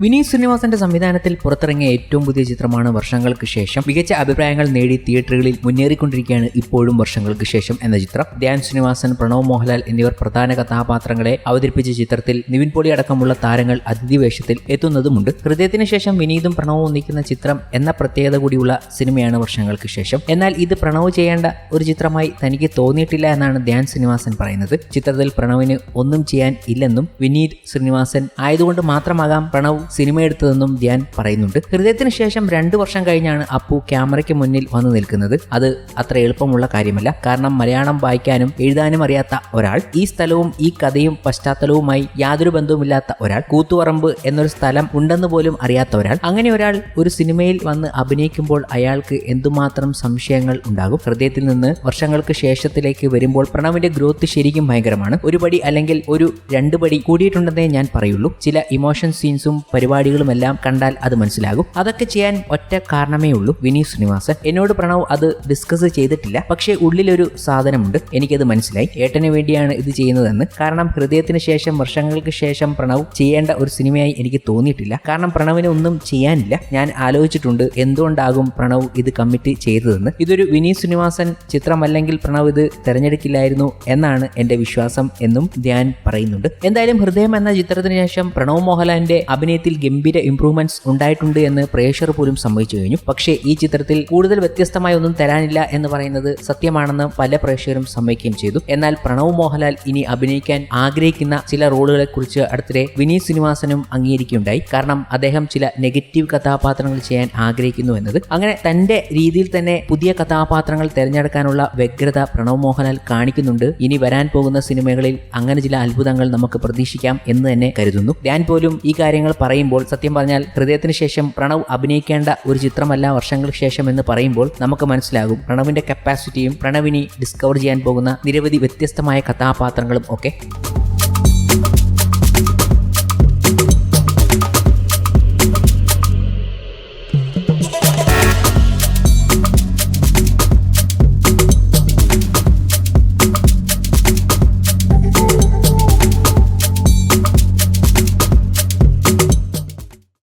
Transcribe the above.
വിനീത് ശ്രീനിവാസന്റെ സംവിധാനത്തിൽ പുറത്തിറങ്ങിയ ഏറ്റവും പുതിയ ചിത്രമാണ് വർഷങ്ങൾക്ക് ശേഷം. മികച്ച അഭിപ്രായങ്ങൾ നേടി തിയേറ്ററുകളിൽ മുന്നേറിക്കൊണ്ടിരിക്കുകയാണ് ഇപ്പോഴും വർഷങ്ങൾക്ക് ശേഷം എന്ന ചിത്രം. ധ്യാൻ ശ്രീനിവാസൻ പ്രണവ് മോഹൻലാൽ എന്നിവർ പ്രധാന കഥാപാത്രങ്ങളെ അവതരിപ്പിച്ച ചിത്രത്തിൽ നിവിൻ പോളി അടക്കമുള്ള താരങ്ങൾ അതിഥിവേഷത്തിൽ എത്തുന്നതുമുണ്ട്. ഹൃദയത്തിന് ശേഷം വിനീതും പ്രണവും ഒന്നിക്കുന്ന ചിത്രം എന്ന പ്രത്യേകത കൂടിയുള്ള സിനിമയാണ് വർഷങ്ങൾക്ക് ശേഷം. എന്നാൽ ഇത് പ്രണവ് ചെയ്യേണ്ട ഒരു ചിത്രമായി തനിക്ക് തോന്നിയിട്ടില്ല എന്നാണ് ധ്യാൻ ശ്രീനിവാസൻ പറയുന്നത്. ചിത്രത്തിൽ പ്രണവിന് ഒന്നും ചെയ്യാൻ ഇല്ലെന്നും വിനീത് ശ്രീനിവാസൻ ആയതുകൊണ്ട് മാത്രമാകാം പ്രണവ് സിനിമ എടുത്തതെന്നും ധ്യാൻ പറയുന്നുണ്ട്. ഹൃദയത്തിന് ശേഷം രണ്ട് വർഷം കഴിഞ്ഞാണ് അപ്പു ക്യാമറയ്ക്ക് മുന്നിൽ വന്നു നിൽക്കുന്നത്. അത് അത്ര എളുപ്പമുള്ള കാര്യമല്ല. കാരണം മലയാളം വായിക്കാനും എഴുതാനും അറിയാത്ത ഒരാൾ ഈ സ്ഥലവും ഈ കഥയും പശ്ചാത്തലവുമായി യാതൊരു ബന്ധവുമില്ലാത്ത ഒരാൾ കൂത്തുപറമ്പ് എന്നൊരു സ്ഥലം ഉണ്ടെന്ന് പോലും അറിയാത്ത ഒരാൾ. അങ്ങനെ ഒരാൾ ഒരു സിനിമയിൽ വന്ന് അഭിനയിക്കുമ്പോൾ അയാൾക്ക് എന്തുമാത്രം സംശയങ്ങൾ ഉണ്ടാകും? ഹൃദയത്തിൽ നിന്ന് വർഷങ്ങൾക്ക് ശേഷത്തിലേക്ക് വരുമ്പോൾ പ്രണവിന്റെ ഗ്രോത്ത് ശരിക്കും ഭയങ്കരമാണ്. ഒരു പടി അല്ലെങ്കിൽ ഒരു രണ്ട് പടി കൂടിയിട്ടുണ്ടെന്നേ ഞാൻ പറയുള്ളൂ. ചില ഇമോഷൻ സീൻസും പരിപാടികളും എല്ലാം കണ്ടാൽ അത് മനസ്സിലാകും. അതൊക്കെ ചെയ്യാൻ ഒറ്റ കാരണമേ ഉള്ളൂ. വിനീത് ശ്രീനിവാസൻ. എന്നോട് പ്രണവ് അത് ഡിസ്കസ് ചെയ്തിട്ടില്ല. പക്ഷേ ഉള്ളിലൊരു സാധനമുണ്ട്. എനിക്കത് മനസ്സിലായി. ഏട്ടന് വേണ്ടിയാണ് ഇത് ചെയ്യുന്നതെന്ന്. കാരണം ഹൃദയത്തിന് ശേഷം വർഷങ്ങൾക്ക് ശേഷം പ്രണവ് ചെയ്യേണ്ട ഒരു സിനിമയായി എനിക്ക് തോന്നിയിട്ടില്ല. കാരണം പ്രണവിന് ഒന്നും ചെയ്യാനില്ല. ഞാൻ ആലോചിച്ചിട്ടുണ്ട് എന്തുകൊണ്ടാകും പ്രണവ് ഇത് കമ്മിറ്റ് ചെയ്തതെന്ന്. ഇതൊരു വിനീത് ശ്രീനിവാസൻ ചിത്രമല്ലെങ്കിൽ പ്രണവ് ഇത് തിരഞ്ഞെടുക്കില്ലായിരുന്നു എന്നാണ് എന്റെ വിശ്വാസം എന്നും ധ്യാൻ പറയുന്നുണ്ട്. എന്തായാലും ഹൃദയം എന്ന ചിത്രത്തിന് ശേഷം പ്രണവ് മോഹൻലാലിന്റെ അഭിനയത്തിൽ ഗംഭീര ഇംപ്രൂവ്മെന്റ്സ് ഉണ്ടായിട്ടുണ്ട് എന്ന് പ്രേക്ഷകർ പോലും സമ്മതിച്ചു കഴിഞ്ഞു. പക്ഷേ ഈ ചിത്രത്തിൽ കൂടുതൽ വ്യത്യസ്തമായ ഒന്നും തരാനില്ല എന്ന് പറയുന്നത് സത്യമാണെന്ന് പല പ്രേക്ഷകരും സമ്മതിക്കുകയും ചെയ്തു. എന്നാൽ പ്രണവ് മോഹൻലാൽ ഇനി അഭിനയിക്കാൻ ആഗ്രഹിക്കുന്ന ചില റോളുകളെ കുറിച്ച് അടുത്തിടെ വിനീത് ശ്രീനിവാസനും അംഗീകരിക്കുകയുണ്ടായി. കാരണം അദ്ദേഹം ചില നെഗറ്റീവ് കഥാപാത്രങ്ങൾ ചെയ്യാൻ ആഗ്രഹിക്കുന്നു എന്നത്. അങ്ങനെ തന്റെ രീതിയിൽ തന്നെ പുതിയ കഥാപാത്രങ്ങൾ തിരഞ്ഞെടുക്കാനുള്ള വ്യഗ്രത പ്രണവ് മോഹൻലാൽ കാണിക്കുന്നുണ്ട്. ഇനി വരാൻ പോകുന്ന സിനിമകളിൽ അങ്ങനെ ചില അത്ഭുതങ്ങൾ നമുക്ക് പ്രതീക്ഷിക്കാം എന്ന് തന്നെ കരുതുന്നു. ഞാൻ പോലും ഈ കാര്യങ്ങൾ പറയുമ്പോൾ സത്യം പറഞ്ഞാൽ ഹൃദയത്തിന് ശേഷം പ്രണവ് അഭിനയിക്കേണ്ട ഒരു ചിത്രമല്ല വർഷങ്ങൾക്ക് ശേഷം എന്ന് പറയുമ്പോൾ നമുക്ക് മനസ്സിലാകും. പ്രണവിന്റെ കപ്പാസിറ്റിയും പ്രണവിനി ഡിസ്കവർ ചെയ്യാൻ പോകുന്ന നിരവധി വ്യത്യസ്തമായ കഥാപാത്രങ്ങളും ഒക്കെ.